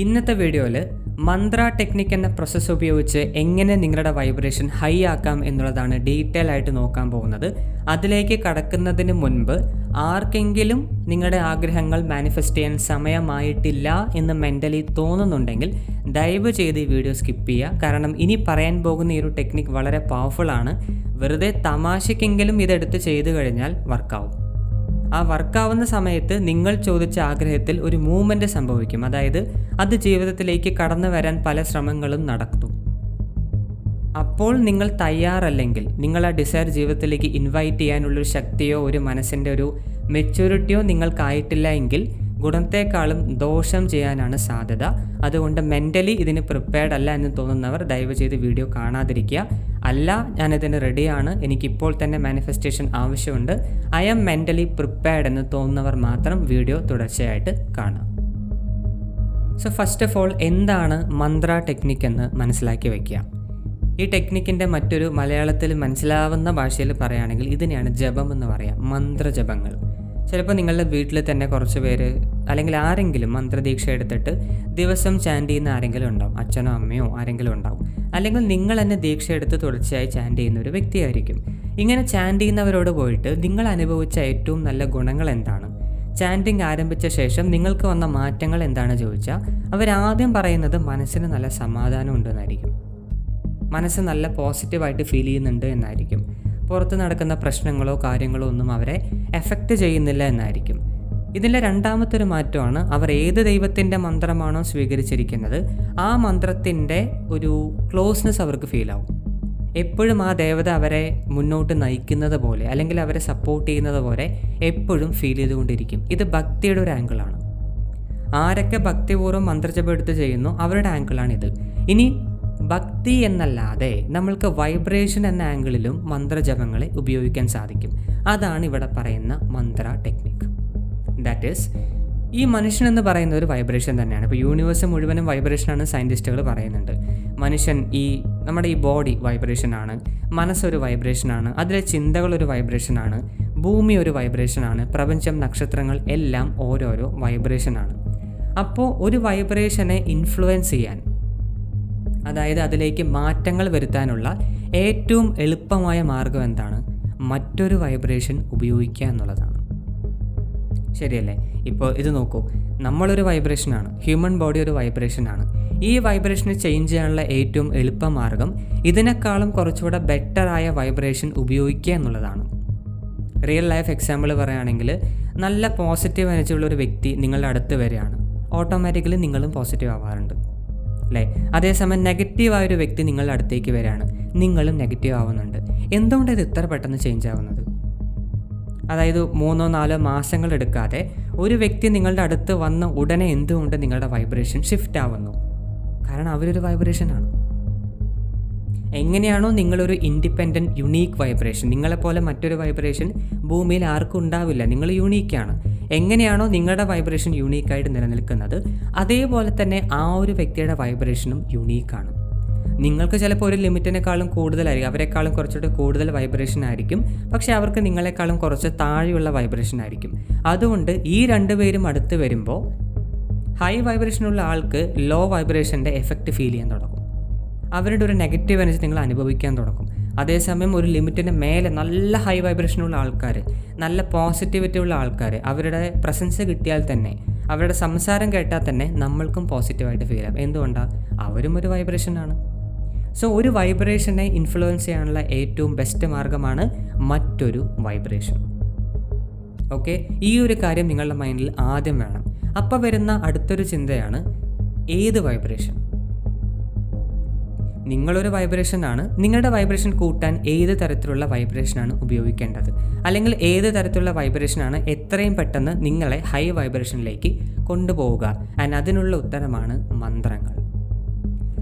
ഇന്നത്തെ വീഡിയോയിൽ മന്ത്ര ടെക്നിക് എന്ന പ്രോസസ്സ് ഉപയോഗിച്ച് എങ്ങനെ നിങ്ങളുടെ വൈബ്രേഷൻ ഹൈ ആക്കാം എന്നുള്ളതാണ് ഡീറ്റെയിൽ ആയിട്ട് നോക്കാൻ പോകുന്നത്. അതിലേക്ക് കടക്കുന്നതിന് മുൻപ് ആർക്കെങ്കിലും നിങ്ങളുടെ ആഗ്രഹങ്ങൾ മാനിഫെസ്റ്റ് ചെയ്യാൻ സമയമായിട്ടില്ല എന്ന് മെന്റലി തോന്നുന്നുണ്ടെങ്കിൽ ദയവ് ചെയ്ത് ഈ വീഡിയോ സ്കിപ്പ് ചെയ്യുക. കാരണം ഇനി പറയാൻ പോകുന്ന ഈ ഒരു ടെക്നിക് വളരെ പവർഫുൾ ആണ്. വെറുതെ തമാശയ്ക്കെങ്കിലും ഇതെടുത്ത് ചെയ്തു കഴിഞ്ഞാൽ വർക്കാവും ആ വർക്കാവുന്ന സമയത്ത് നിങ്ങൾ ചോദിച്ച ആഗ്രഹത്തിൽ ഒരു മൂവ്മെന്റ് സംഭവിക്കും. അതായത് അത് ജീവിതത്തിലേക്ക് കടന്നു വരാൻ പല ശ്രമങ്ങളും നടക്കും. അപ്പോൾ നിങ്ങൾ തയ്യാറല്ലെങ്കിൽ നിങ്ങൾ ആ ഡിസയർ ജീവിതത്തിലേക്ക് ഇൻവൈറ്റ് ചെയ്യാനുള്ളൊരു ശക്തിയോ ഒരു മനസ്സിന്റെ ഒരു മെച്യൂരിറ്റിയോ നിങ്ങൾക്കായിട്ടില്ല എങ്കിൽ ഗുണത്തെക്കാളും ദോഷം ചെയ്യാനാണ് സാധ്യത. അതുകൊണ്ട് മെന്റലി ഇതിന് പ്രിപ്പയർഡ് അല്ല എന്ന് തോന്നുന്നവർ ദയവ് ചെയ്ത് വീഡിയോ കാണാതിരിക്കുക. അല്ല ഞാനിതിന് റെഡിയാണ് എനിക്കിപ്പോൾ തന്നെ മാനിഫെസ്റ്റേഷൻ ആവശ്യമുണ്ട്. ഐ ആം മെന്റലി പ്രിപ്പയർഡ് എന്ന് തോന്നുന്നവർ മാത്രം വീഡിയോ തുടർച്ചയായിട്ട് കാണാം. സോ ഫസ്റ്റ് ഓഫ് ഓൾ എന്താണ് മന്ത്ര ടെക്നിക് എന്ന് മനസ്സിലാക്കി വയ്ക്കുക ഈ ടെക്നിക്കിന്റെ മറ്റൊരു മലയാളത്തിൽ മനസ്സിലാവുന്ന ഭാഷയിൽ പറയുകയാണെങ്കിൽ ഇതിനെയാണ് ജപം എന്ന് പറയാം മന്ത്രജപങ്ങൾ. ചിലപ്പോൾ നിങ്ങളുടെ വീട്ടിൽ തന്നെ കുറച്ച് പേര് അല്ലെങ്കിൽ ആരെങ്കിലും മന്ത്രദീക്ഷ എടുത്തിട്ട് ദിവസം ചാൻഡ് ചെയ്യുന്ന ആരെങ്കിലും ഉണ്ടാവും. അച്ഛനോ അമ്മയോ ആരെങ്കിലും ഉണ്ടാവും. അല്ലെങ്കിൽ നിങ്ങൾ തന്നെ ദീക്ഷ എടുത്ത് തുടർച്ചയായി ചാൻഡ് ചെയ്യുന്ന ഒരു വ്യക്തിയായിരിക്കും. ഇങ്ങനെ ചാൻഡ് ചെയ്യുന്നവരോട് പോയിട്ട് നിങ്ങൾ അനുഭവിച്ച ഏറ്റവും നല്ല ഗുണങ്ങൾ എന്താണ്? ചാൻഡിങ് ആരംഭിച്ച ശേഷം നിങ്ങൾക്ക് വന്ന മാറ്റങ്ങൾ എന്താണ് ചോദിച്ചാൽ അവരാദ്യം പറയുന്നത് മനസ്സിന് നല്ല സമാധാനം ഉണ്ടെന്നായിരിക്കും. മനസ്സ് നല്ല പോസിറ്റീവായിട്ട് ഫീൽ ചെയ്യുന്നുണ്ട് എന്നായിരിക്കും. പുറത്ത് നടക്കുന്ന പ്രശ്നങ്ങളോ കാര്യങ്ങളോ ഒന്നും അവരെ എഫക്റ്റ് ചെയ്യുന്നില്ല എന്നായിരിക്കും. ഇതിന്റെ രണ്ടാമത്തെ ഒരു മാറ്റമാണ് അവർ ഏത് ദൈവത്തിന്റെ മന്ത്രമാണോ സ്വീകരിച്ചിരിക്കുന്നത് ആ മന്ത്രത്തിന്റെ ഒരു ക്ലോസ്നെസ് അവർക്ക് ഫീൽ ആവും. എപ്പോഴും ആ ദേവത അവരെ മുന്നോട്ട് നയിക്കുന്നത് പോലെ അല്ലെങ്കിൽ അവരെ സപ്പോർട്ട് ചെയ്യുന്നത് പോലെ എപ്പോഴും ഫീൽ ചെയ്തുകൊണ്ടിരിക്കും. ഇത് ഭക്തിയുടെ ഒരു ആംഗിളാണ് ആരൊക്കെ ഭക്തിപൂർവം മന്ത്രജപം എടുത്ത് ചെയ്യുന്നു അവരുടെ ആംഗിളാണിത് ഇനി ഭക്തി എന്നല്ലാതെ നമ്മൾക്ക് വൈബ്രേഷൻ എന്ന ആംഗിളിലും മന്ത്രജപങ്ങളെ ഉപയോഗിക്കാൻ സാധിക്കും. അതാണ് ഇവിടെ പറയുന്ന മന്ത്ര ടെക്നിക് ദാറ്റ് ഈസ് ഈ മനുഷ്യൻ എന്ന് പറയുന്ന ഒരു വൈബ്രേഷൻ തന്നെയാണ്. ഇപ്പോൾ യൂണിവേഴ്സ് മുഴുവനും വൈബ്രേഷനാണ് സയന്റിസ്റ്റുകൾ പറയുന്നുണ്ട്. മനുഷ്യൻ ഈ നമ്മുടെ ഈ ബോഡി വൈബ്രേഷനാണ് മനസ്സൊരു വൈബ്രേഷനാണ് അതിലെ ചിന്തകൾ ഒരു വൈബ്രേഷനാണ് ഭൂമി ഒരു വൈബ്രേഷനാണ് പ്രപഞ്ചം നക്ഷത്രങ്ങൾ എല്ലാം ഓരോരോ വൈബ്രേഷനാണ് അപ്പോൾ ഒരു വൈബ്രേഷനെ ഇൻഫ്ലുവൻസ് ചെയ്യാൻ അതായത് അതിലേക്ക് മാറ്റങ്ങൾ വരുത്താനുള്ള ഏറ്റവും എളുപ്പമായ മാർഗം എന്താണ്? മറ്റൊരു വൈബ്രേഷൻ ഉപയോഗിക്കുക എന്നുള്ളതാണ്. ശരിയല്ലേ? ഇപ്പോൾ ഇത് നോക്കൂ. നമ്മളൊരു വൈബ്രേഷനാണ് ഹ്യൂമൻ ബോഡി ഒരു വൈബ്രേഷനാണ് ഈ വൈബ്രേഷനെ ചേഞ്ച് ചെയ്യാനുള്ള ഏറ്റവും എളുപ്പ മാർഗം ഇതിനേക്കാളും കുറച്ചുകൂടെ ബെറ്ററായ വൈബ്രേഷൻ ഉപയോഗിക്കുക എന്നുള്ളതാണ്. റിയൽ ലൈഫ് എക്സാമ്പിൾ പറയുകയാണെങ്കിൽ നല്ല പോസിറ്റീവ് എനർജി ഉള്ള ഒരു വ്യക്തി നിങ്ങളുടെ അടുത്ത് വരികയാണ്. ഓട്ടോമാറ്റിക്കലി നിങ്ങളും പോസിറ്റീവ് ആവാറുണ്ട്. അല്ലേ? അതേസമയം നെഗറ്റീവായ ഒരു വ്യക്തി നിങ്ങളുടെ അടുത്തേക്ക് വരികയാണ്. നിങ്ങളും നെഗറ്റീവ് ആവുന്നുണ്ട്. എന്തുകൊണ്ട് ഇത് ഇത്ര പെട്ടെന്ന് ചേഞ്ച് ആവുന്നത്? അതായത് മൂന്നോ നാലോ മാസങ്ങൾ എടുക്കാതെ ഒരു വ്യക്തി നിങ്ങളുടെ അടുത്ത് വന്ന ഉടനെ എന്തുകൊണ്ട് നിങ്ങളുടെ വൈബ്രേഷൻ ഷിഫ്റ്റ് ആവുന്നു? കാരണം അവരൊരു വൈബ്രേഷനാണ് എങ്ങനെയാണോ നിങ്ങളൊരു ഇൻഡിപെൻഡന്റ് യുണീക്ക് വൈബ്രേഷൻ നിങ്ങളെപ്പോലെ മറ്റൊരു വൈബ്രേഷൻ ഭൂമിയിൽ ആർക്കും ഉണ്ടാവില്ല. നിങ്ങൾ യുണീക്കാണ് എങ്ങനെയാണോ നിങ്ങളുടെ വൈബ്രേഷൻ യുണീക്കായിട്ട് നിലനിൽക്കുന്നത് അതേപോലെ തന്നെ ആ ഒരു വ്യക്തിയുടെ വൈബ്രേഷനും യുണീക്കാണ് നിങ്ങൾക്ക് ചിലപ്പോൾ ഒരു ലിമിറ്റിനേക്കാളും കൂടുതലായിരിക്കും അവരെക്കാളും കുറച്ചുകൂടി കൂടുതൽ വൈബ്രേഷൻ ആയിരിക്കും പക്ഷേ അവർക്ക് നിങ്ങളെക്കാളും കുറച്ച് താഴെയുള്ള വൈബ്രേഷൻ ആയിരിക്കും. അതുകൊണ്ട് ഈ രണ്ടുപേരും അടുത്ത് വരുമ്പോൾ ഹൈ വൈബ്രേഷനുള്ള ആൾക്ക് ലോ വൈബ്രേഷന്റെ എഫക്റ്റ് ഫീൽ ചെയ്യാൻ തുടങ്ങും. അവരുടെ ഒരു നെഗറ്റീവ് എനർജി നിങ്ങൾ അനുഭവിക്കാൻ തുടങ്ങും. അതേസമയം ഒരു ലിമിറ്റിന് മേലെ നല്ല ഹൈ വൈബ്രേഷനുള്ള ആൾക്കാർ നല്ല പോസിറ്റിവിറ്റി ഉള്ള ആൾക്കാർ അവരുടെ പ്രസൻസ് കിട്ടിയാൽ തന്നെ അവരുടെ സംസാരം കേട്ടാൽ തന്നെ നമ്മൾക്കും പോസിറ്റീവായിട്ട് ഫീൽ ആവും. എന്തുകൊണ്ടാണ് അവരും ഒരു വൈബ്രേഷനാണ് സോ ഒരു വൈബ്രേഷനെ ഇൻഫ്ലുവൻസ് ചെയ്യാനുള്ള ഏറ്റവും ബെസ്റ്റ് മാർഗമാണ് മറ്റൊരു വൈബ്രേഷൻ ഓക്കെ ഈ ഒരു കാര്യം നിങ്ങളുടെ മൈൻഡിൽ ആദ്യം വേണം. അപ്പോൾ വരുന്ന അടുത്തൊരു ചിന്തയാണ് ഏത് വൈബ്രേഷൻ നിങ്ങളൊരു വൈബ്രേഷൻ ആണ് നിങ്ങളുടെ വൈബ്രേഷൻ കൂട്ടാൻ ഏത് തരത്തിലുള്ള വൈബ്രേഷനാണ് ഉപയോഗിക്കേണ്ടത്? അല്ലെങ്കിൽ ഏത് തരത്തിലുള്ള വൈബ്രേഷനാണ് എത്രയും പെട്ടെന്ന് നിങ്ങളെ ഹൈ വൈബ്രേഷനിലേക്ക് കൊണ്ടുപോവുക? ആൻഡ് അതിനുള്ള ഉത്തരമാണ് മന്ത്രങ്ങൾ.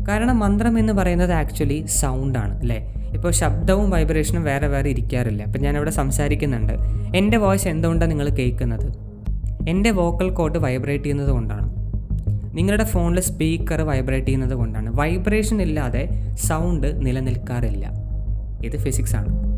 കാരണം മന്ത്രം എന്ന് പറയുന്നത് ആക്ച്വലി സൗണ്ടാണ് അല്ലേ? ഇപ്പോൾ ശബ്ദവും വൈബ്രേഷനും വേറെ വേറെ ഇരിക്കാറില്ല? അപ്പം ഞാനിവിടെ സംസാരിക്കുന്നുണ്ട്. എന്റെ വോയിസ് എന്തുകൊണ്ടാണ് നിങ്ങൾ കേൾക്കുന്നത്? എന്റെ വോക്കൽ കോഡ് വൈബ്രേറ്റ് ചെയ്യുന്നത് കൊണ്ടാണ്. നിങ്ങളുടെ ഫോണിലെ സ്പീക്കർ വൈബ്രേറ്റ് ചെയ്യുന്നത് കൊണ്ടാണ്. വൈബ്രേഷൻ ഇല്ലാതെ സൗണ്ട് നിലനിൽക്കാറില്ല. ഇത് ഫിസിക്സ് ആണ്.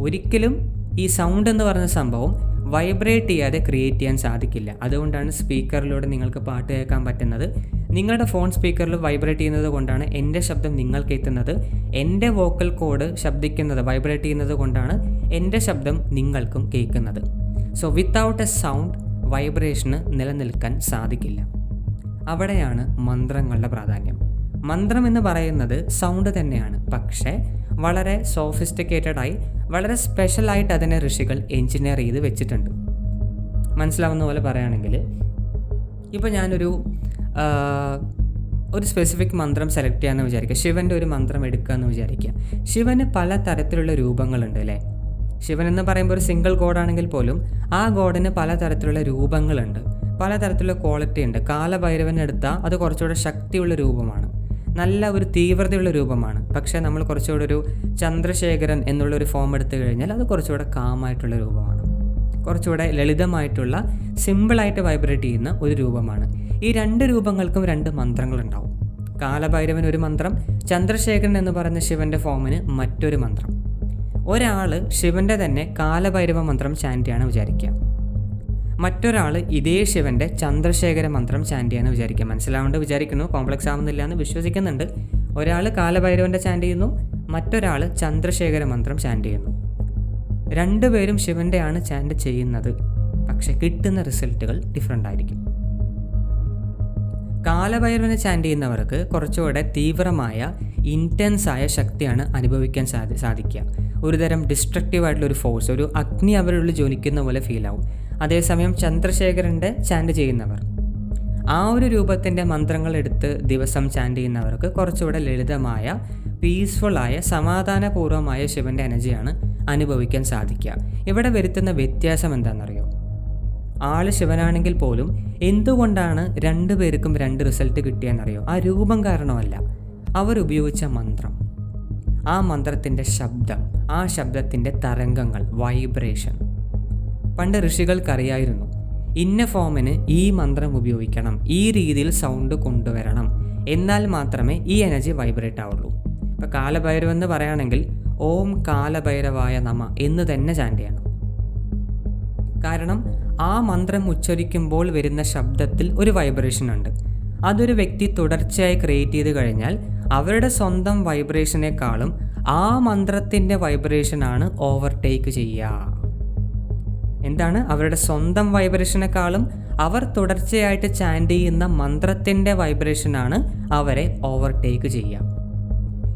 ഒരിക്കലും ഈ സൗണ്ട് എന്ന് പറയുന്ന സംഭവം വൈബ്രേറ്റ് ചെയ്യാതെ ക്രിയേറ്റ് ചെയ്യാൻ സാധിക്കില്ല. അതുകൊണ്ടാണ് സ്പീക്കറിലൂടെ നിങ്ങൾക്ക് പാട്ട് കേൾക്കാൻ പറ്റുന്നത്. നിങ്ങളുടെ ഫോൺ സ്പീക്കറിൽ വൈബ്രേറ്റ് ചെയ്യുന്നത് കൊണ്ടാണ് എന്റെ ശബ്ദം നിങ്ങൾക്ക് എത്തുന്നത്. എന്റെ വോക്കൽ കോഡ് ശബ്ദിക്കുന്നത് വൈബ്രേറ്റ് ചെയ്യുന്നത് കൊണ്ടാണ് എന്റെ ശബ്ദം നിങ്ങൾക്കും കേൾക്കുന്നത്. സോ വിത്തൗട്ട് എ സൗണ്ട് വൈബ്രേഷന് നിലനിൽക്കാൻ സാധിക്കില്ല. അവിടെയാണ് മന്ത്രങ്ങളുടെ പ്രാധാന്യം. മന്ത്രം എന്ന് പറയുന്നത് സൗണ്ട് തന്നെയാണ്. പക്ഷേ വളരെ സോഫിസ്റ്റിക്കേറ്റഡ് ആയി വളരെ സ്പെഷ്യലായിട്ട് അതിനെ ഋഷികൾ എൻജിനീയർ ചെയ്ത് വെച്ചിട്ടുണ്ട്. മനസ്സിലാവുന്ന പോലെ പറയുകയാണെങ്കിൽ ഇപ്പോൾ ഞാനൊരു ഒരു സ്പെസിഫിക് മന്ത്രം സെലക്ട് ചെയ്യാമെന്ന് വിചാരിക്കുക. ശിവന്റെ ഒരു മന്ത്രം എടുക്കുക എന്ന് വിചാരിക്കുക. ശിവന് പല തരത്തിലുള്ള രൂപങ്ങളുണ്ട് അല്ലേ? ശിവൻ എന്ന് പറയുമ്പോൾ ഒരു സിംഗിൾ ഗോഡാണെങ്കിൽ പോലും ആ ഗോഡിന് പല തരത്തിലുള്ള രൂപങ്ങളുണ്ട്. പലതരത്തിലുള്ള ക്വാളിറ്റി ഉണ്ട്. കാലഭൈരവൻ എടുത്താൽ അത് കുറച്ചുകൂടെ ശക്തിയുള്ള രൂപമാണ്. നല്ല ഒരു തീവ്രതയുള്ള രൂപമാണ്. പക്ഷേ നമ്മൾ കുറച്ചുകൂടെ ഒരു ചന്ദ്രശേഖരൻ എന്നുള്ള ഒരു ഫോം എടുത്തു കഴിഞ്ഞാൽ അത് കുറച്ചുകൂടെ കാമായിട്ടുള്ള രൂപമാണ്. കുറച്ചുകൂടെ ലളിതമായിട്ടുള്ള സിമ്പിളായിട്ട് വൈബ്രേറ്റ് ചെയ്യുന്ന ഒരു രൂപമാണ്. ഈ രണ്ട് രൂപങ്ങൾക്കും രണ്ട് മന്ത്രങ്ങളുണ്ടാവും. കാലഭൈരവൻ ഒരു മന്ത്രം ചന്ദ്രശേഖരൻ എന്ന് പറഞ്ഞ ശിവന്റെ ഫോമിന് മറ്റൊരു മന്ത്രം. ഒരാൾ ശിവന്റെ തന്നെ കാലഭൈരവ മന്ത്രം ചാന്റിയാണ് വിചാരിക്കുക. മറ്റൊരാൾ ഇതേ ശിവന്റെ ചന്ദ്രശേഖര മന്ത്രം ചാൻഡിയാന്ന് വിചാരിക്കുക മനസ്സിലാവേണ്ട? വിചാരിക്കുന്നു? കോംപ്ലക്സ് ആവുന്നില്ല എന്ന് വിശ്വസിക്കുന്നുണ്ട്. ഒരാൾ കാലഭൈരവന്റെ ചാൻഡ് ചെയ്യുന്നു മറ്റൊരാൾ ചന്ദ്രശേഖര മന്ത്രം ചാൻഡ് ചെയ്യുന്നു. രണ്ടുപേരും ശിവന്റെയാണ് ചാൻഡ് ചെയ്യുന്നത്. പക്ഷെ കിട്ടുന്ന റിസൾട്ടുകൾ ഡിഫറെന്റ് ആയിരിക്കും. കാലഭൈരവനെ ചാൻഡ് ചെയ്യുന്നവർക്ക് കുറച്ചുകൂടെ തീവ്രമായ ഇന്റൻസായ ശക്തിയാണ് അനുഭവിക്കാൻ സാധി സാധിക്കുക. ഒരുതരം ഡിസ്ട്രക്റ്റീവ് ആയിട്ടുള്ള ഒരു ഫോഴ്സ് ഒരു അഗ്നി അവരുടെ ജ്വലിക്കുന്ന പോലെ ഫീൽ അതേസമയം ചന്ദ്രശേഖരന്റെ ചാൻഡ് ചെയ്യുന്നവർ. ആ ഒരു രൂപത്തിന്റെ മന്ത്രങ്ങൾ എടുത്ത് ദിവസം ചാൻഡ് ചെയ്യുന്നവർക്ക് കുറച്ചുകൂടെ ലളിതമായ പീസ്ഫുള്ളായ സമാധാനപൂർവമായ ശിവന്റെ എനർജിയാണ് അനുഭവിക്കാൻ സാധിക്കുക. ഇവിടെ വരുത്തുന്ന വ്യത്യാസം എന്താണെന്നറിയോ? ആൾ ശിവനാണെങ്കിൽ പോലും എന്തുകൊണ്ടാണ് രണ്ടു പേർക്കും രണ്ട് റിസൾട്ട് കിട്ടിയെന്നറിയോ? ആ രൂപം കാരണമല്ല അവരുപയോഗിച്ച മന്ത്രം. ആ മന്ത്രത്തിന്റെ ശബ്ദം ആ ശബ്ദത്തിന്റെ തരംഗങ്ങൾ വൈബ്രേഷൻ പണ്ട് ഋഷികൾക്കറിയായിരുന്നു ഇന്ന ഫോമിന് ഈ മന്ത്രം ഉപയോഗിക്കണം ഈ രീതിയിൽ സൗണ്ട് കൊണ്ടുവരണം എന്നാൽ മാത്രമേ ഈ എനർജി വൈബ്രേറ്റ് ആവുള്ളൂ. ഇപ്പോൾ കാലഭൈരവ് എന്ന് പറയുകയാണെങ്കിൽ ഓം കാലഭൈരവായ നമ എന്ന് തന്നെ ചാൻഡ് ചെയ്യണം. കാരണം ആ മന്ത്രം ഉച്ചരിക്കുമ്പോൾ വരുന്ന ശബ്ദത്തിൽ ഒരു വൈബ്രേഷൻ ഉണ്ട്. അതൊരു വ്യക്തി തുടർച്ചയായി ക്രിയേറ്റ് ചെയ്ത് കഴിഞ്ഞാൽ അവരുടെ സ്വന്തം വൈബ്രേഷനേക്കാളും ആ മന്ത്രത്തിന്റെ വൈബ്രേഷനാണ് ഓവർടേക്ക് ചെയ്യുക. എന്താണ് അവരുടെ സ്വന്തം വൈബ്രേഷനേക്കാളും അവർ തുടർച്ചയായിട്ട് ചാൻഡ് ചെയ്യുന്ന മന്ത്രത്തിന്റെ വൈബ്രേഷനാണ് അവരെ ഓവർടേക്ക് ചെയ്യുക.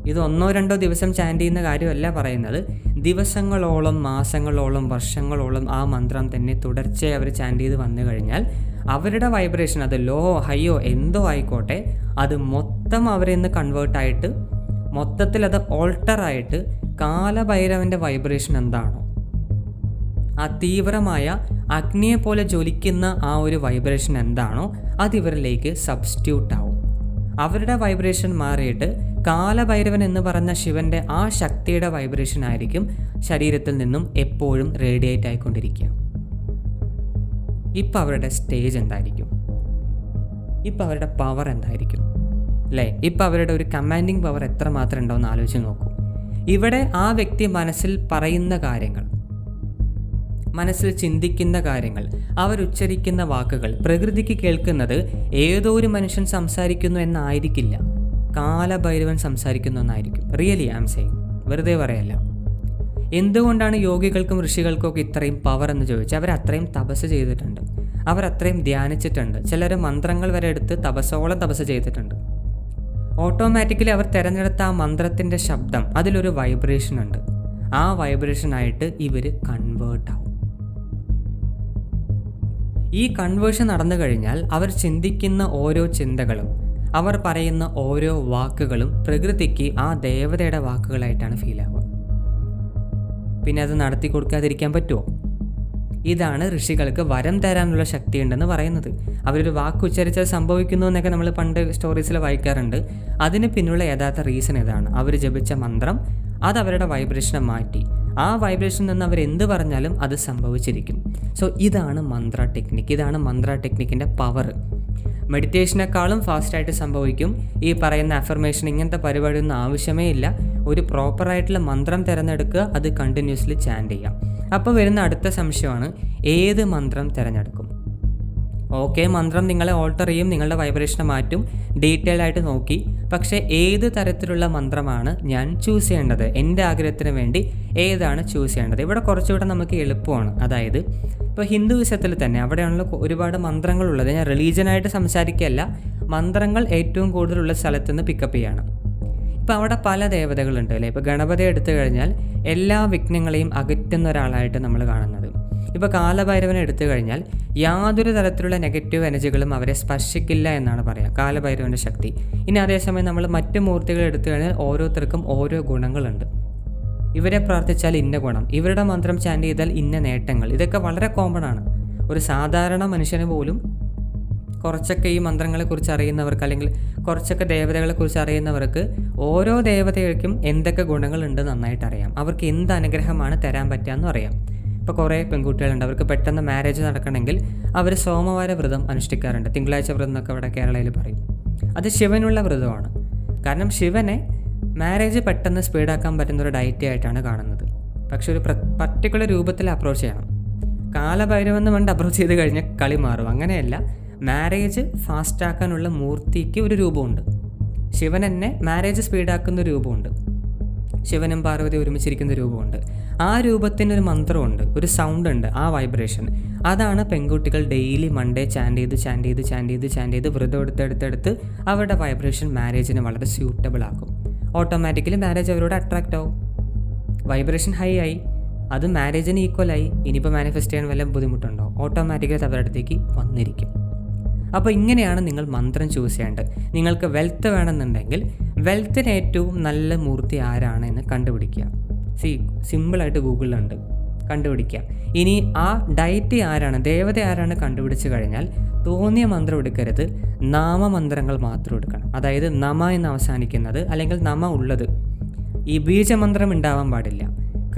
ഇത് ഒന്നോ രണ്ടോ ദിവസം ചാൻഡ് ചെയ്യുന്ന കാര്യമല്ല പറയുന്നത്. ദിവസങ്ങളോളം മാസങ്ങളോളം വർഷങ്ങളോളം ആ മന്ത്രം തന്നെ തുടർച്ചയായി അവർ ചാൻഡ് ചെയ്ത് വന്നു കഴിഞ്ഞാൽ അവരുടെ വൈബ്രേഷൻ അത് ലോ ഹൈയോ എന്തോ ആയിക്കോട്ടെ അത് മൊത്തം അവരിൽ നിന്ന് കൺവേർട്ടായിട്ട് മൊത്തത്തിൽ അത് ഓൾട്ടറായിട്ട് കാലഭൈരവന്റെ വൈബ്രേഷൻ എന്താണോ ആ തീവ്രമായ അഗ്നിയെ പോലെ ജ്വലിക്കുന്ന ആ ഒരു വൈബ്രേഷൻ എന്താണോ അത് ഇവരിലേക്ക് സബ്സ്റ്റിറ്റ്യൂട്ട് ആവും. അവരുടെ വൈബ്രേഷൻ മാറിയിട്ട് കാലഭൈരവൻ എന്ന് പറഞ്ഞ ശിവന്റെ ആ ശക്തിയുടെ വൈബ്രേഷൻ ആയിരിക്കും ശരീരത്തിൽ നിന്നും എപ്പോഴും റേഡിയേറ്റ് ആയിക്കൊണ്ടിരിക്കുക. ഇപ്പം അവരുടെ സ്റ്റേജ് എന്തായിരിക്കും? ഇപ്പം അവരുടെ പവർ എന്തായിരിക്കും? അല്ലേ? ഇപ്പം അവരുടെ ഒരു കമാൻഡിങ് പവർ എത്രമാത്രം ഉണ്ടോ എന്ന് ആലോചിച്ച് നോക്കൂ. ഇവിടെ ആ വ്യക്തി മനസ്സിൽ പറയുന്ന കാര്യങ്ങൾ മനസ്സിൽ ചിന്തിക്കുന്ന കാര്യങ്ങൾ അവരുച്ചരിക്കുന്ന വാക്കുകൾ പ്രകൃതിക്ക് കേൾക്കുന്നത് ഏതോ ഒരു മനുഷ്യൻ സംസാരിക്കുന്നു എന്നായിരിക്കില്ല. കാലഭൈരവൻ സംസാരിക്കുന്നു എന്നായിരിക്കും. റിയലി ആം സെയിങ് വെറുതെ പറയല്ല. എന്തുകൊണ്ടാണ് യോഗികൾക്കും ഋഷികൾക്കും ഒക്കെ ഇത്രയും പവർ എന്ന് ചോദിച്ചാൽ അവർ അത്രയും തപസ് ചെയ്തിട്ടുണ്ട്. അവർ അത്രയും ധ്യാനിച്ചിട്ടുണ്ട്. ചിലർ മന്ത്രങ്ങൾ വരെ എടുത്ത് തപസ്സോളം തപസ് ചെയ്തിട്ടുണ്ട്. ഓട്ടോമാറ്റിക്കലി അവർ തിരഞ്ഞെടുത്ത ആ മന്ത്രത്തിന്റെ ശബ്ദം അതിലൊരു വൈബ്രേഷൻ ഉണ്ട്. ആ വൈബ്രേഷനായിട്ട് ഇവർ കൺവേർട്ട് ഈ കൺവേർഷൻ നടന്നു കഴിഞ്ഞാൽ അവർ ചിന്തിക്കുന്ന ഓരോ ചിന്തകളും അവർ പറയുന്ന ഓരോ വാക്കുകളും പ്രകൃതിക്ക് ആ ദേവതയുടെ വാക്കുകളായിട്ടാണ് ഫീൽ ആവുക. പിന്നെ അത് നടത്തി കൊടുക്കാതിരിക്കാൻ പറ്റുമോ ഇതാണ് ഋഷികൾക്ക് വരം തരാനുള്ള ശക്തി ഉണ്ടെന്ന് പറയുന്നത്. അവരൊരു വാക്ക് ഉച്ചരിച്ചാൽ സംഭവിക്കുന്നു എന്നൊക്കെ നമ്മൾ പണ്ട് സ്റ്റോറീസിൽ വായിക്കാറുണ്ട്. അതിന് പിന്നുള്ള യഥാർത്ഥ റീസൺ ഇതാണ് അവർ ജപിച്ച മന്ത്രം അത് അവരുടെ വൈബ്രേഷനെ മാറ്റി. ആ വൈബ്രേഷൻ നിന്ന് അവർ എന്ത് പറഞ്ഞാലും അത് സംഭവിച്ചിരിക്കും. സോ ഇതാണ് മന്ത്ര ടെക്നിക്ക് ഇതാണ് മന്ത്ര ടെക്നിക്കിന്റെ പവർ മെഡിറ്റേഷനേക്കാളും ഫാസ്റ്റായിട്ട് സംഭവിക്കും. ഈ പറയുന്ന അഫർമേഷൻ ഇങ്ങനത്തെ പരിപാടിയൊന്നും ആവശ്യമേ ഇല്ല. ഒരു പ്രോപ്പറായിട്ടുള്ള മന്ത്രം തിരഞ്ഞെടുക്കുക അത് കണ്ടിന്യൂസ്ലി ചാൻഡ് ചെയ്യാം. അപ്പോൾ വരുന്ന അടുത്ത സംശയമാണ് ഏത് മന്ത്രം തിരഞ്ഞെടുക്കും? ഓക്കെ മന്ത്രം നിങ്ങളെ ഓൾട്ടർ ചെയ്യും നിങ്ങളുടെ വൈബ്രേഷനെ മാറ്റും. ഡീറ്റെയിൽ ആയിട്ട് നോക്കി. പക്ഷേ ഏത് തരത്തിലുള്ള മന്ത്രമാണ് ഞാൻ ചൂസ് ചെയ്യേണ്ടത്? എന്റെ ആഗ്രഹത്തിന് വേണ്ടി ഏതാണ് ചൂസ് ചെയ്യേണ്ടത്? ഇവിടെ കുറച്ചുകൂടെ നമുക്ക് എളുപ്പമാണ്. അതായത് ഇപ്പോൾ ഹിന്ദുവിസത്തിൽ തന്നെ അവിടെയാണല്ലോ ഒരുപാട് മന്ത്രങ്ങളുള്ളത്. ഞാൻ റിലീജിയനായിട്ട് സംസാരിക്കുകയല്ല. മന്ത്രങ്ങൾ ഏറ്റവും കൂടുതലുള്ള സ്ഥലത്ത് നിന്ന് പിക്കപ്പ് ചെയ്യണം. ഇപ്പോൾ അവിടെ പല ദേവതകളുണ്ട് അല്ലേ? ഇപ്പോൾ ഗണപതി എടുത്തു കഴിഞ്ഞാൽ എല്ലാ വിഘ്നങ്ങളെയും അകറ്റുന്ന ഒരാളായിട്ട് നമ്മൾ കാണുന്നത്. ഇപ്പോൾ കാലഭൈരവനെ എടുത്തു കഴിഞ്ഞാൽ യാതൊരു തരത്തിലുള്ള നെഗറ്റീവ് എനർജികളും അവരെ സ്പർശിക്കില്ല എന്നാണ് പറയുക കാലഭൈരവന്റെ ശക്തി. ഇനി അതേസമയം നമ്മൾ മറ്റ് മൂർത്തികൾ എടുത്തു കഴിഞ്ഞാൽ ഓരോരുത്തർക്കും ഓരോ ഗുണങ്ങളുണ്ട്. ഇവരെ പ്രാർത്ഥിച്ചാൽ ഇന്ന ഗുണം. ഇവരുടെ മന്ത്രം ചാൻഡ് ചെയ്താൽ ഇന്ന നേട്ടങ്ങൾ. ഇതൊക്കെ വളരെ കോമൺ ആണ്. ഒരു സാധാരണ മനുഷ്യന് പോലും കുറച്ചൊക്കെ ഈ മന്ത്രങ്ങളെക്കുറിച്ച് അറിയുന്നവർക്ക് അല്ലെങ്കിൽ കുറച്ചൊക്കെ ദേവതകളെക്കുറിച്ച് അറിയുന്നവർക്ക് ഓരോ ദേവതകൾക്കും എന്തൊക്കെ ഗുണങ്ങളുണ്ട് നന്നായിട്ട് അറിയാം. അവർക്ക് എന്ത് അനുഗ്രഹമാണ് തരാൻ പറ്റുകയെന്നും അറിയാം ഇപ്പോൾ കുറേ പെൺകുട്ടികളുണ്ട്. അവർക്ക് പെട്ടെന്ന് മാരേജ് നടക്കണമെങ്കിൽ അവർ സോമവാര വ്രതം അനുഷ്ഠിക്കാറുണ്ട്. തിങ്കളാഴ്ച വ്രതം എന്നൊക്കെ ഇവിടെ കേരളയിൽ പറയും. അത് ശിവനുള്ള വ്രതമാണ്. കാരണം ശിവനെ മാരേജ് പെട്ടെന്ന് സ്പീഡാക്കാൻ പറ്റുന്ന ഒരു ഡയറ്റി ആയിട്ടാണ് കാണുന്നത്. പക്ഷേ ഒരു പർട്ടിക്കുലർ രൂപത്തിൽ അപ്രോച്ച് ചെയ്യണം. കാലഭൈരവെന്ന് വേണ്ട അപ്രോച്ച് ചെയ്ത് കഴിഞ്ഞാൽ കളി മാറും. അങ്ങനെയല്ല മാരേജ് ഫാസ്റ്റാക്കാനുള്ള മൂർത്തിക്ക് ഒരു രൂപമുണ്ട്. ശിവൻ എന്നെ മാരേജ് സ്പീഡാക്കുന്ന രൂപമുണ്ട്. ശിവനും പാർവതി ഒരുമിച്ചിരിക്കുന്ന രൂപമുണ്ട്. ആ രൂപത്തിന് ഒരു മന്ത്രമുണ്ട് ഒരു സൗണ്ട് ഉണ്ട് ആ വൈബ്രേഷൻ അതാണ് പെൺകുട്ടികൾ ഡെയിലി മൺഡേ ചാൻഡ് ചെയ്ത് ചാൻഡ് ചെയ്ത് ചാൻഡ് ചെയ്ത് ചാൻഡ് ചെയ്ത് വ്രതം എടുത്തെടുത്തെടുത്ത് അവരുടെ വൈബ്രേഷൻ മാരേജിന് വളരെ സ്യൂട്ടബിൾ ആക്കും. ഓട്ടോമാറ്റിക്കലി മാരേജ് അവരോട് അട്രാക്റ്റ് ആവും. വൈബ്രേഷൻ ഹൈ ആയി. അത് മാരേജിന് ഈക്വലായി ഇനിയിപ്പോൾ മാനിഫെസ്റ്റ് ചെയ്യാൻ വല്ല ബുദ്ധിമുട്ടുണ്ടോ? ഓട്ടോമാറ്റിക്കലി അവരുടെ അടുത്തേക്ക് വന്നിരിക്കും. അപ്പോൾ ഇങ്ങനെയാണ് നിങ്ങൾ മന്ത്രം ചൂസ് ചെയ്യേണ്ടത്. നിങ്ങൾക്ക് വെൽത്ത് വേണമെന്നുണ്ടെങ്കിൽ വെൽത്തിന് ഏറ്റവും നല്ല മൂർത്തി ആരാണ് എന്ന് കണ്ടുപിടിക്കുക. സി സിമ്പിളായിട്ട് ഗൂഗിളിലുണ്ട് കണ്ടുപിടിക്കുക. ഇനി ആ ഡയറ്റി ആരാണ് ദേവത ആരാണ് കണ്ടുപിടിച്ച് കഴിഞ്ഞാൽ തോന്നിയ മന്ത്രം എടുക്കരുത്. നാമമന്ത്രങ്ങൾ മാത്രം എടുക്കണം. അതായത് നമ എന്ന് അവസാനിക്കുന്നത് അല്ലെങ്കിൽ നമ ഉള്ളത്. ഈ ബീജമന്ത്രം ഉണ്ടാവാൻ പാടില്ല.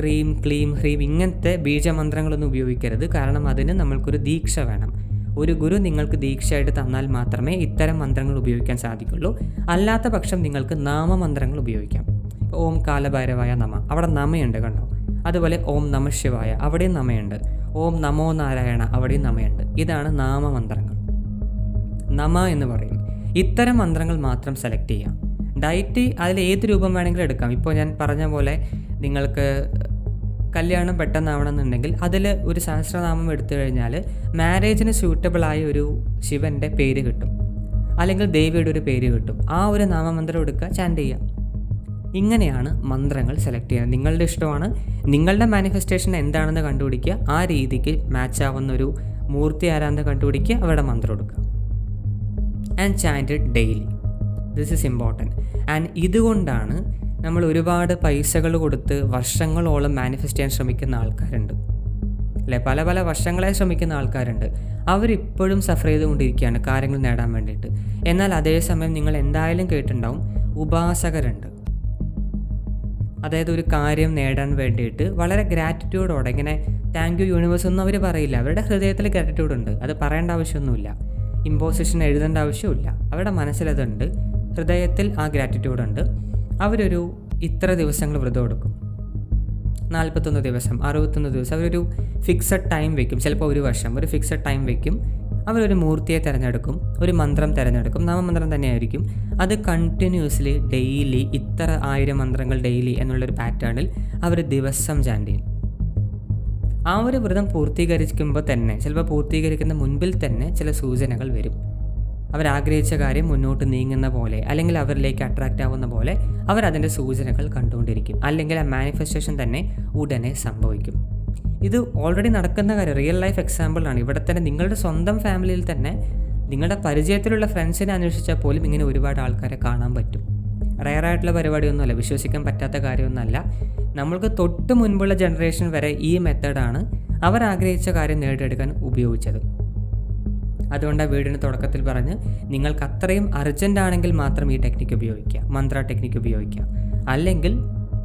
ക്രീം ക്ലീം ഹ്രീം ഇങ്ങനത്തെ ബീജമന്ത്രങ്ങളൊന്നും ഉപയോഗിക്കരുത്. കാരണം അതിന് നമ്മൾക്കൊരു ദീക്ഷ വേണം. ഒരു ഗുരു നിങ്ങൾക്ക് ദീക്ഷയായിട്ട് തന്നാൽ മാത്രമേ ഇത്തരം മന്ത്രങ്ങൾ ഉപയോഗിക്കാൻ സാധിക്കുള്ളൂ. അല്ലാത്ത പക്ഷം നിങ്ങൾക്ക് നാമമന്ത്രങ്ങൾ ഉപയോഗിക്കാം. ഓം കാലഭൈരവായ നമ. അവിടെ നമയുണ്ട് കണ്ടോ? അതുപോലെ ഓം നമ ശിവായ. അവിടെയും നമയുണ്ട്. ഓം നമോ നാരായണ. അവിടെയും നമയുണ്ട്. ഇതാണ് നാമമന്ത്രങ്ങൾ. നമ എന്ന് പറയും. ഇത്തരം മന്ത്രങ്ങൾ മാത്രം സെലക്ട് ചെയ്യാം. ഡയറ്റ് അതിൽ ഏത് രൂപം വേണമെങ്കിലും എടുക്കാം. ഇപ്പോൾ ഞാൻ പറഞ്ഞ പോലെ നിങ്ങൾക്ക് കല്യാണം പെട്ടെന്നാവണമെന്നുണ്ടെങ്കിൽ അതിൽ ഒരു സഹസ്രനാമം എടുത്തു കഴിഞ്ഞാൽ മാരേജിന് സ്യൂട്ടബിളായ ഒരു ശിവന്റെ പേര് കിട്ടും. അല്ലെങ്കിൽ ദേവിയുടെ ഒരു പേര് കിട്ടും. ആ ഒരു നാമമന്ത്രം എടുക്കുക ചാൻഡ് ചെയ്യാം ഇങ്ങനെയാണ് മന്ത്രങ്ങൾ സെലക്ട് ചെയ്യുന്നത്. നിങ്ങളുടെ ഇഷ്ടമാണ്. നിങ്ങളുടെ മാനിഫെസ്റ്റേഷൻ എന്താണെന്ന് കണ്ടുപിടിക്കുക. ആ രീതിക്ക് മാച്ച് ആവുന്ന ഒരു മൂർത്തി ആരാന്ന് കണ്ടുപിടിക്കുക. അവരുടെ മന്ത്രം എടുക്കുക. And chant daily this is important and ഇതുകൊണ്ടാണ് നമ്മൾ ഒരുപാട് പൈസകൾ കൊടുത്ത് വർഷങ്ങളോളം മാനിഫെസ്റ്റ് ചെയ്യാൻ ശ്രമിക്കുന്ന ആൾക്കാരുണ്ട്. അല്ലെ? പല പല വർഷങ്ങളെ ശ്രമിക്കുന്ന ആൾക്കാരുണ്ട്. അവരിപ്പോഴും സഫർ ചെയ്തുകൊണ്ടിരിക്കുകയാണ് കാര്യങ്ങൾ നേടാൻ വേണ്ടിയിട്ട്. എന്നാൽ അതേസമയം നിങ്ങൾ എന്തായാലും കേട്ടിട്ടുണ്ടാവും ഉപാസകരുണ്ട്. അതായത് ഒരു കാര്യം നേടാൻ വേണ്ടിയിട്ട് വളരെ ഗ്രാറ്റിറ്റ്യൂഡോടെ ഇങ്ങനെ താങ്ക് യു യൂണിവേഴ്സ് ഒന്നും അവർ പറയില്ല. അവരുടെ ഹൃദയത്തിൽ ഗ്രാറ്റിറ്റ്യൂഡ് ഉണ്ട്. അത് പറയേണ്ട ആവശ്യമൊന്നുമില്ല. ഇമ്പോസിഷൻ എഴുതേണ്ട ആവശ്യമില്ല അവരുടെ മനസ്സിലതുണ്ട് ഹൃദയത്തിൽ ആ ഗ്രാറ്റിറ്റ്യൂഡ് ഉണ്ട്. അവരൊരു ഇത്ര ദിവസങ്ങൾ വ്രതം എടുക്കും. നാൽപ്പത്തൊന്ന് ദിവസം അറുപത്തൊന്ന് ദിവസം അവരൊരു ഫിക്സഡ് ടൈം വയ്ക്കും ചിലപ്പോൾ ഒരു വർഷം ഒരു ഫിക്സഡ് ടൈം വയ്ക്കും അവരൊരു മൂർത്തിയെ തിരഞ്ഞെടുക്കും ഒരു മന്ത്രം തിരഞ്ഞെടുക്കും. നാമമന്ത്രം തന്നെയായിരിക്കും. അത് കണ്ടിന്യൂസ്ലി ഡെയിലി ഇത്ര ആയിരം മന്ത്രങ്ങൾ ഡെയിലി എന്നുള്ളൊരു പാറ്റേണിൽ അവർ ദിവസം ചാൻഡ് ചെയ്യും. ആ ഒരു വ്രതം പൂർത്തീകരിക്കുമ്പോൾ തന്നെ ചിലപ്പോൾ പൂർത്തീകരിക്കുന്ന മുൻപിൽ തന്നെ ചില സൂചനകൾ വരും. അവരാഗ്രഹിച്ച കാര്യം മുന്നോട്ട് നീങ്ങുന്ന പോലെ അല്ലെങ്കിൽ അവരിലേക്ക് അട്രാക്റ്റ് ആവുന്ന പോലെ അവർ അതിന്റെ സൂചനകൾ കണ്ടുകൊണ്ടിരിക്കും. അല്ലെങ്കിൽ ആ മാനിഫെസ്റ്റേഷൻ തന്നെ ഉടനെ സംഭവിക്കും. ഇത് ഓൾറെഡി നടക്കുന്ന കാര്യം റിയൽ ലൈഫ് എക്സാമ്പിളാണ് ഇവിടെ തന്നെ നിങ്ങളുടെ സ്വന്തം ഫാമിലിയിൽ തന്നെ നിങ്ങളുടെ പരിചയത്തിലുള്ള ഫ്രണ്ട്സിനെ അന്വേഷിച്ചാൽ പോലും ഇങ്ങനെ ഒരുപാട് ആൾക്കാരെ കാണാൻ പറ്റും. റയറായിട്ടുള്ള പരിപാടിയൊന്നുമല്ല വിശ്വസിക്കാൻ പറ്റാത്ത കാര്യമൊന്നുമല്ല. നമ്മൾക്ക് തൊട്ട് മുൻപുള്ള ജനറേഷൻ വരെ ഈ മെത്തേഡാണ് അവർ ആഗ്രഹിച്ച കാര്യം നേടിയെടുക്കാൻ ഉപയോഗിച്ചത്. അതുകൊണ്ട് ആ വീടിന് തുടക്കത്തിൽ പറഞ്ഞ് നിങ്ങൾക്ക് അത്രയും അർജന്റ് ആണെങ്കിൽ മാത്രം ഈ ടെക്നിക്ക് ഉപയോഗിക്കുക. മന്ത്ര ടെക്നിക്ക് ഉപയോഗിക്കുക. അല്ലെങ്കിൽ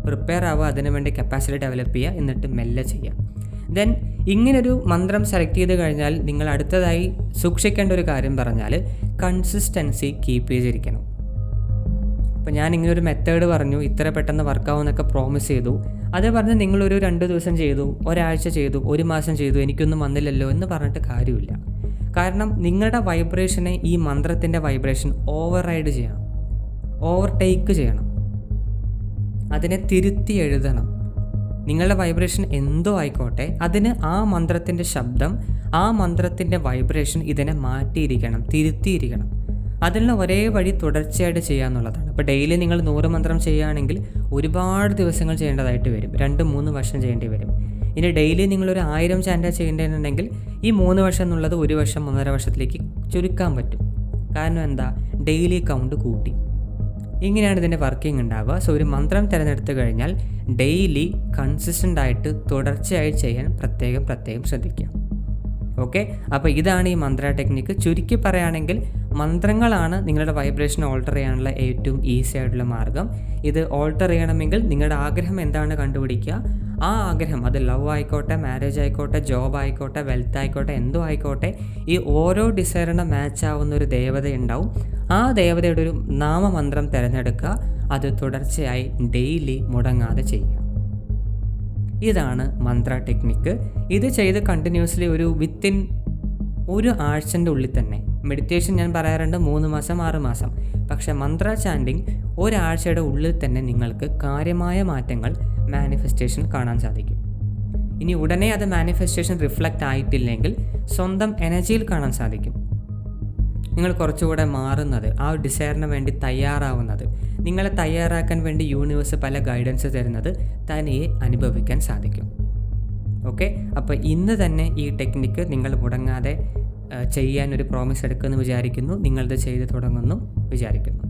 പ്രിപ്പയർ ആവുക അതിനുവേണ്ടി കപ്പാസിറ്റി ഡെവലപ്പ് ചെയ്യുക എന്നിട്ട് മെല്ലെ ചെയ്യുക. ദെൻ ഇങ്ങനൊരു മന്ത്രം സെലക്ട് ചെയ്ത് കഴിഞ്ഞാൽ നിങ്ങൾ അടുത്തതായി സൂക്ഷിക്കേണ്ട ഒരു കാര്യം പറഞ്ഞാൽ കൺസിസ്റ്റൻസി കീപ്പ് ചെയ്തിരിക്കണം അപ്പോൾ ഞാൻ ഇങ്ങനെ ഒരു മെത്തേഡ് പറഞ്ഞു ഇത്ര പെട്ടെന്ന് വർക്കാവുമെന്നൊക്കെ പ്രോമിസ് ചെയ്തു. അത് പറഞ്ഞ് നിങ്ങളൊരു രണ്ട് ദിവസം ചെയ്തു ഒരാഴ്ച ചെയ്തു ഒരു മാസം ചെയ്തു എനിക്കൊന്നും വന്നില്ലല്ലോ എന്ന് പറഞ്ഞിട്ട് കാര്യമില്ല. കാരണം നിങ്ങളുടെ വൈബ്രേഷനെ ഈ മന്ത്രത്തിന്റെ വൈബ്രേഷൻ ഓവർ റൈഡ് ചെയ്യണം. ഓവർടേക്ക് ചെയ്യണം. അതിനെ തിരുത്തി എഴുതണം. നിങ്ങളുടെ വൈബ്രേഷൻ എന്തോ ആയിക്കോട്ടെ അതിന് ആ മന്ത്രത്തിന്റെ ശബ്ദം ആ മന്ത്രത്തിന്റെ വൈബ്രേഷൻ ഇതിനെ മാറ്റിയിരിക്കണം തിരുത്തിയിരിക്കണം. അതിനുള്ള ഒരേ വഴി തുടർച്ചയായിട്ട് ചെയ്യുക എന്നുള്ളതാണ്. ഇപ്പോൾ ഡെയിലി നിങ്ങൾ നൂറ് മന്ത്രം ചെയ്യുകയാണെങ്കിൽ ഒരുപാട് ദിവസങ്ങൾ ചെയ്യേണ്ടതായിട്ട് വരും. രണ്ട് മൂന്ന് വർഷം ചെയ്യേണ്ടി വരും. ഇനി ഡെയിലി നിങ്ങളൊരു ആയിരം ചാൻഡ ചെയ്യേണ്ടതുണ്ടെങ്കിൽ ഈ മൂന്ന് വർഷം എന്നുള്ളത് ഒരു വർഷം ഒന്നര വർഷത്തിലേക്ക് ചുരുക്കാൻ പറ്റും. കാരണം എന്താ? ഡെയിലി കൗണ്ട് കൂട്ടി. ഇങ്ങനെയാണ് ഇതിന്റെ വർക്കിംഗ് ഉണ്ടാവുക. സോ ഒരു മന്ത്രം തിരഞ്ഞെടുത്തു കഴിഞ്ഞാൽ ഡെയിലി കൺസിസ്റ്റന്റ് ആയിട്ട് തുടർച്ചയായി ചെയ്യാൻ പ്രത്യേകം പ്രത്യേകം ശ്രദ്ധിക്കുക. ഓക്കെ അപ്പോൾ ഇതാണ് ഈ മന്ത്ര ടെക്നിക്ക് ചുരുക്കി പറയുകയാണെങ്കിൽ മന്ത്രങ്ങളാണ് നിങ്ങളുടെ വൈബ്രേഷൻ ഓൾട്ടർ ചെയ്യാനുള്ള ഏറ്റവും ഈസി ആയിട്ടുള്ള മാർഗം. ഇത് ഓൾട്ടർ ചെയ്യണമെങ്കിൽ നിങ്ങളുടെ ആഗ്രഹം എന്താണ് കണ്ടുപിടിക്കുക? ആ ആഗ്രഹം അത് ലവ് ആയിക്കോട്ടെ മാരേജ് ആയിക്കോട്ടെ ജോബ് ആയിക്കോട്ടെ വെൽത്ത് ആയിക്കോട്ടെ എന്തോ ആയിക്കോട്ടെ ഈ ഓരോ ഡിസൈറിനും മാച്ച് ആവുന്ന ഒരു ദേവത ഉണ്ടാവും ആ ദേവതയുടെ ഒരു നാമമന്ത്രം തിരഞ്ഞെടുക്കുക. അത് തുടർച്ചയായി ഡെയിലി മുടങ്ങാതെ ചെയ്യുക. ഇതാണ് മന്ത്ര ടെക്നിക്ക് ഇത് ചെയ്ത് കണ്ടിന്യൂസ്ലി ഒരു വിത്തിൻ ഒരു ആഴ്ചന്റെ ഉള്ളിൽ തന്നെ. മെഡിറ്റേഷൻ ഞാൻ പറയാറുണ്ട് മൂന്ന് മാസം ആറ് മാസം. പക്ഷേ മന്ത്ര ചാൻഡിങ് ഒരാഴ്ചയുടെ ഉള്ളിൽ തന്നെ നിങ്ങൾക്ക് കാര്യമായ മാറ്റങ്ങൾ മാനിഫെസ്റ്റേഷൻ കാണാൻ സാധിക്കും. ഇനി ഉടനെ അത് മാനിഫെസ്റ്റേഷൻ റിഫ്ലക്റ്റ് ആയിട്ടില്ലെങ്കിൽ സ്വന്തം എനർജിയിൽ കാണാൻ സാധിക്കും. നിങ്ങൾ കുറച്ചുകൂടെ മാറുന്നത് ആ ഒരു ഡിസൈറിന് വേണ്ടി തയ്യാറാവുന്നത്. നിങ്ങളെ തയ്യാറാക്കാൻ വേണ്ടി യൂണിവേഴ്സ് പല ഗൈഡൻസ് തരുന്നത് തനിയെ അനുഭവിക്കാൻ സാധിക്കും. ഓക്കെ അപ്പോൾ ഇന്ന് തന്നെ ഈ ടെക്നിക്ക് നിങ്ങൾ മുടങ്ങാതെ ചെയ്യാൻ ഒരു പ്രോമിസ് എടുക്കുമെന്ന് വിചാരിക്കുന്നു. നിങ്ങളത് ചെയ്ത് തുടങ്ങുന്നു വിചാരിക്കുന്നു.